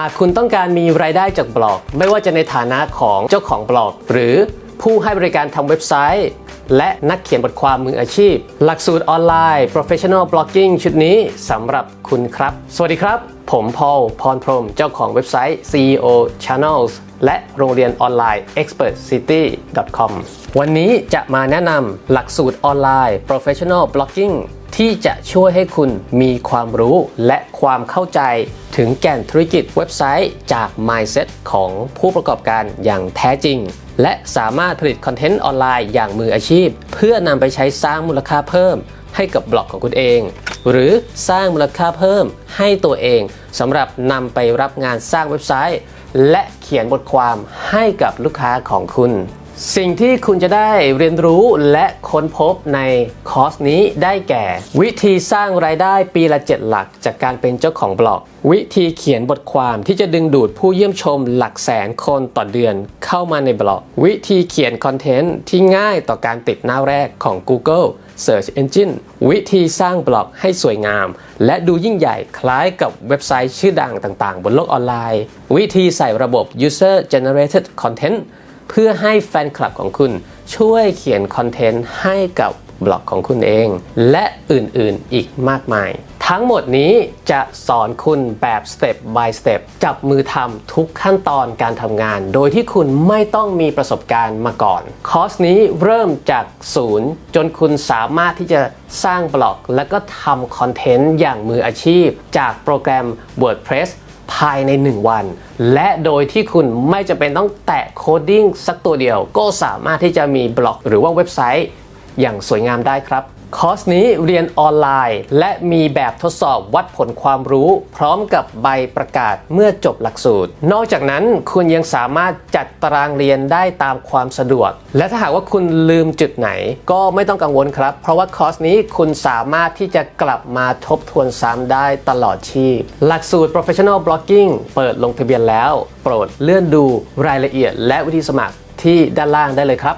หากคุณต้องการมีรายได้จากบล็อก ไม่ว่าจะในฐานะของเจ้าของบล็อก หรือผู้ให้บริการทำเว็บไซต์ และนักเขียนบทความมืออาชีพ หลักสูตรออนไลน์ Professional Blogging ชุดนี้สำหรับคุณครับ สวัสดีครับ ผมพอลพรพรม เจ้าของเว็บไซต์ CEO Channels และโรงเรียนออนไลน์ expertcity.com วันนี้จะมาแนะนำหลักสูตรออนไลน์ Professional Blogging ที่จะช่วยให้คุณมีความรู้และความเข้าใจถึงแก่นธุรกิจเว็บไซต์จาก mindset ของผู้ประกอบการอย่างแท้จริง และสามารถผลิตคอนเทนต์ออนไลน์อย่างมืออาชีพ เพื่อนำไปใช้สร้างมูลค่าเพิ่มให้กับบล็อกของคุณเอง หรือสร้างมูลค่าเพิ่มให้ตัวเองสำหรับนำไปรับงานสร้างเว็บไซต์ และเขียนบทความให้กับลูกค้าของคุณ สิ่งที่คุณจะได้เรียนรู้และค้นพบในคอร์สนี้ได้แก่ วิธีสร้างรายได้ปีละ 7 หลักจากการเป็นเจ้าของบล็อก วิธีเขียนบทความที่จะดึงดูดผู้เยี่ยมชมหลักแสนคนต่อเดือนเข้ามาในบล็อก วิธีเขียนคอนเทนต์ที่ง่ายต่อการติดหน้าแรกของ Google Search Engine วิธีสร้างบล็อกให้สวยงาม และดูยิ่งใหญ่คล้ายกับเว็บไซต์ชื่อดังต่างๆ บนโลกออนไลน์ วิธีใส่ระบบ User Generated Content เพื่อให้แฟนคลับของคุณช่วยเขียนคอนเทนต์ให้กับบล็อกของคุณเอง และอื่นๆอีกมากมาย ทั้งหมดนี้จะสอนคุณแบบ step by step จับมือทำทุกขั้นตอนการทำงาน โดยที่คุณไม่ต้องมีประสบการณ์มาก่อน คอร์สนี้เริ่มจากศูนย์จนคุณสามารถที่จะสร้างบล็อก และก็ทำคอนเทนต์อย่างมืออาชีพ จากโปรแกรม WordPress ภายใน 1 วัน และโดยที่คุณไม่จำเป็นต้องแตะโคดดิ้งสักตัวเดียว ก็สามารถที่จะมีบล็อกหรือว่าเว็บไซต์ อย่างสวยงามได้ครับ คอร์สนี้เรียนออนไลน์ และมีแบบทดสอบวัดผลความรู้ พร้อมกับใบประกาศเมื่อจบหลักสูตร นอกจากนั้นคุณยังสามารถจัดตารางเรียนได้ตามความสะดวก และถ้าหากว่าคุณลืมจุดไหนก็ไม่ต้องกังวลครับ เพราะว่าคอร์สนี้คุณสามารถที่จะกลับมาทบทวนซ้ำได้ตลอดชีพ หลักสูตร Professional Blogging เปิดลงทะเบียนแล้ว โปรดเลื่อนดูรายละเอียดและวิธีสมัครที่ด้านล่างได้เลยครับ